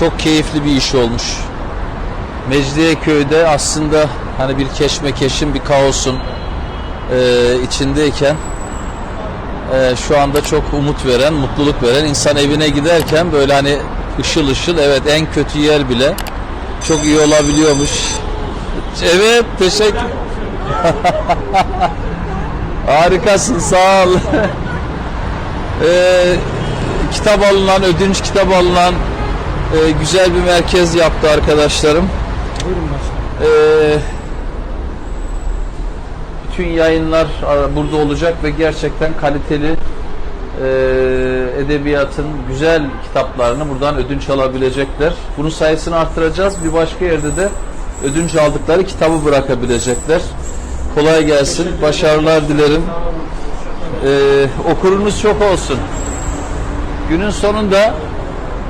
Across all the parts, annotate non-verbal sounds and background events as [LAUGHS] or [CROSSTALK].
çok keyifli bir iş olmuş. Mecidiyeköy'de aslında hani bir keşmekeşin, bir kaosun e, içindeyken e, şu anda çok umut veren, mutluluk veren, insan evine giderken böyle hani ışıl ışıl, evet en kötü yer bile çok iyi olabiliyormuş. Evet, teşekkür. [LAUGHS] Harikasın, sağ ol. Ee, [LAUGHS] kitap alınan, ödünç kitap alınan e, güzel bir merkez yaptı arkadaşlarım. Buyurun başkanım. Ee, bütün yayınlar burada olacak ve gerçekten kaliteli e, edebiyatın güzel kitaplarını buradan ödünç alabilecekler. Bunun sayısını arttıracağız. Bir başka yerde de ödünç aldıkları kitabı bırakabilecekler. Kolay gelsin. Başarılar dilerim. Ee, okurunuz çok olsun. Günün sonunda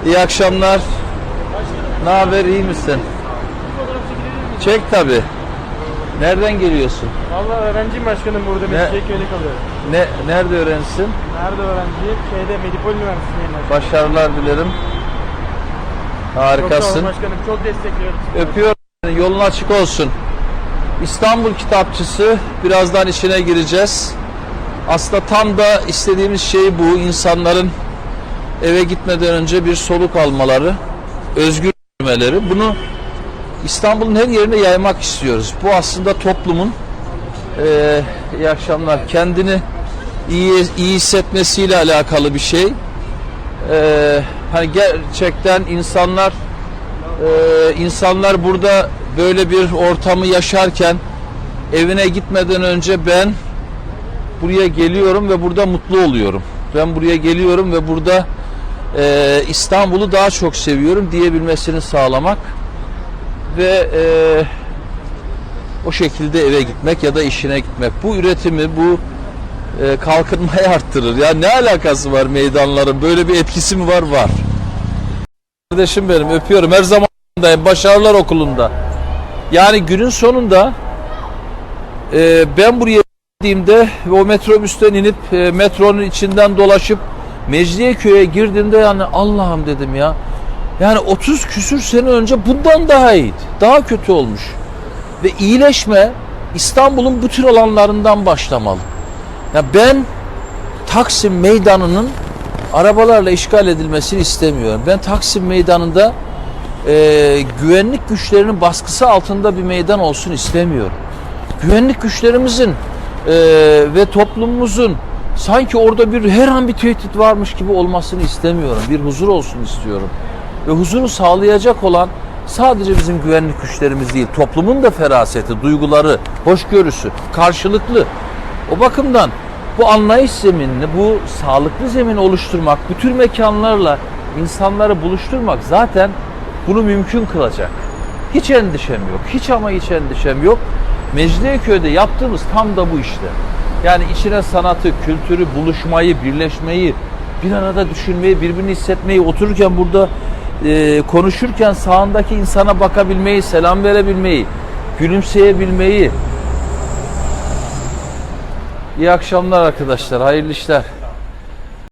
iyi akşamlar. Ne haber? iyi misin? Çek tabi. Nereden geliyorsun? Valla öğrenciyim başkanım burada Ne? Mecidiyeköy'de kalıyorum. Ne nerede öğrencisin? Nerede öğrenciyim? Şeyde Medipol Üniversitesi'ndeyim. Başarılar dilerim. Çok Harikasın. başkanım. Çok destekliyorum. Öpüyorum. Yolun açık olsun. İstanbul Kitapçısı birazdan içine gireceğiz. Aslında tam da istediğimiz şey bu. İnsanların eve gitmeden önce bir soluk almaları, özgür yürümeleri. Bunu İstanbul'un her yerine yaymak istiyoruz. Bu aslında toplumun eee iyi akşamlar kendini iyi iyi hissetmesiyle alakalı bir şey. Eee hani gerçekten insanlar eee, insanlar burada böyle bir ortamı yaşarken evine gitmeden önce ben buraya geliyorum ve burada mutlu oluyorum. Ben buraya geliyorum ve burada eee, İstanbul'u daha çok seviyorum diyebilmesini sağlamak ve eee, o şekilde eve gitmek ya da işine gitmek. Bu üretimi, bu e, kalkınmayı [LAUGHS] arttırır. Ya ne alakası var meydanların? Böyle bir etkisi mi var? Var. Kardeşim benim öpüyorum. Her zaman. Başarılar okulunda. Yani günün sonunda e, ben buraya gittiğimde ve o metrobüsten inip e, metronun içinden dolaşıp Mecidiyeköy'e girdiğimde yani Allah'ım dedim ya. Yani 30 küsür sene önce bundan daha iyiydi. Daha kötü olmuş. Ve iyileşme İstanbul'un bütün alanlarından başlamalı. Ya ben Taksim Meydanı'nın arabalarla işgal edilmesini istemiyorum. Ben Taksim Meydanı'nda e, güvenlik güçlerinin baskısı altında bir meydan olsun istemiyorum. Güvenlik güçlerimizin e, ve toplumumuzun sanki orada bir her an bir tehdit varmış gibi olmasını istemiyorum. Bir huzur olsun istiyorum. Ve huzuru sağlayacak olan sadece bizim güvenlik güçlerimiz değil, toplumun da feraseti, duyguları, hoşgörüsü, karşılıklı. O bakımdan bu anlayış zeminini, bu sağlıklı zemin oluşturmak, bu tür mekanlarla insanları buluşturmak zaten bunu mümkün kılacak. Hiç endişem yok. Hiç ama hiç endişem yok. Mecidiyeköy'de yaptığımız tam da bu işte. Yani içine sanatı, kültürü, buluşmayı, birleşmeyi, bir arada düşünmeyi, birbirini hissetmeyi, otururken burada e, konuşurken sağındaki insana bakabilmeyi, selam verebilmeyi, gülümseyebilmeyi. İyi akşamlar arkadaşlar, hayırlı işler.